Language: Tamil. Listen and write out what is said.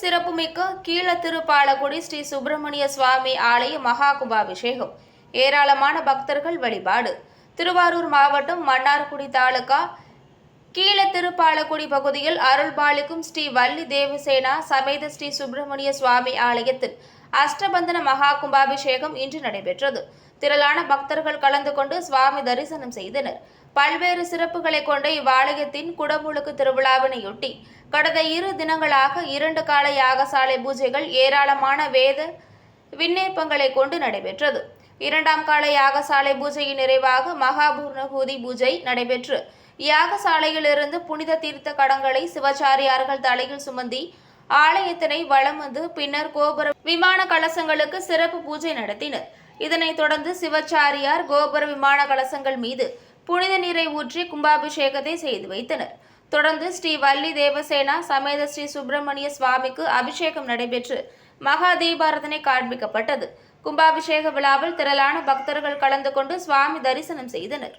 சிறப்புமிக்க கீழத்திருப்பாலக்குடி ஸ்ரீ சுப்பிரமணிய சுவாமி ஆலய மகா கும்பாபிஷேகம் ஏராளமான பக்தர்கள் வழிபாடு. திருவாரூர் மாவட்டம் மன்னார்குடி தாலுகா கீழத்திருப்பாலக்குடி பகுதியில் அருள்பாலிக்கும் ஸ்ரீ வள்ளி தேவசேனா சமேத ஸ்ரீ சுப்பிரமணிய சுவாமி ஆலயத்தில் அஷ்டபந்தன மகா கும்பாபிஷேகம் இன்று நடைபெற்றது. திரளான பக்தர்கள் கலந்து கொண்டு சுவாமி தரிசனம் செய்தனர். பல்வேறு சிறப்புகளை கொண்ட இவ்வாலயத்தின் குடமுழுக்கு திருவிழாவினையொட்டி கடந்த இரு தினங்களாக இரண்டு கால யாகசாலை பூஜைகள் ஏராளமான வேத விண்ணேற்பங்களை கொண்டு நடைபெற்றது. இரண்டாம் கால யாகசாலை பூஜையின் நிறைவாக மகாபூர்ணகூதி பூஜை நடைபெற்று யாகசாலையிலிருந்து புனித தீர்த்த கடங்களை சிவச்சாரியார்கள் தலையில் சுமந்தி ஆலயத்தினை வலம் வந்து பின்னர் கோபுர விமான கலசங்களுக்கு சிறப்பு பூஜை நடத்தினர். இதனைத் தொடர்ந்து சிவச்சாரியார் கோபுர விமான கலசங்கள் மீது புனித நீரை ஊற்றி கும்பாபிஷேகத்தை செய்து வைத்தனர். தொடர்ந்து ஸ்ரீ வள்ளி தேவசேனா சமேத ஸ்ரீ சுப்பிரமணிய சுவாமிக்கு அபிஷேகம் நடைபெற்று மகா தீபாரதனை காண்பிக்கப்பட்டது. கும்பாபிஷேக விழாவில் திரளான பக்தர்கள் கலந்து கொண்டு சுவாமி தரிசனம் செய்தனர்.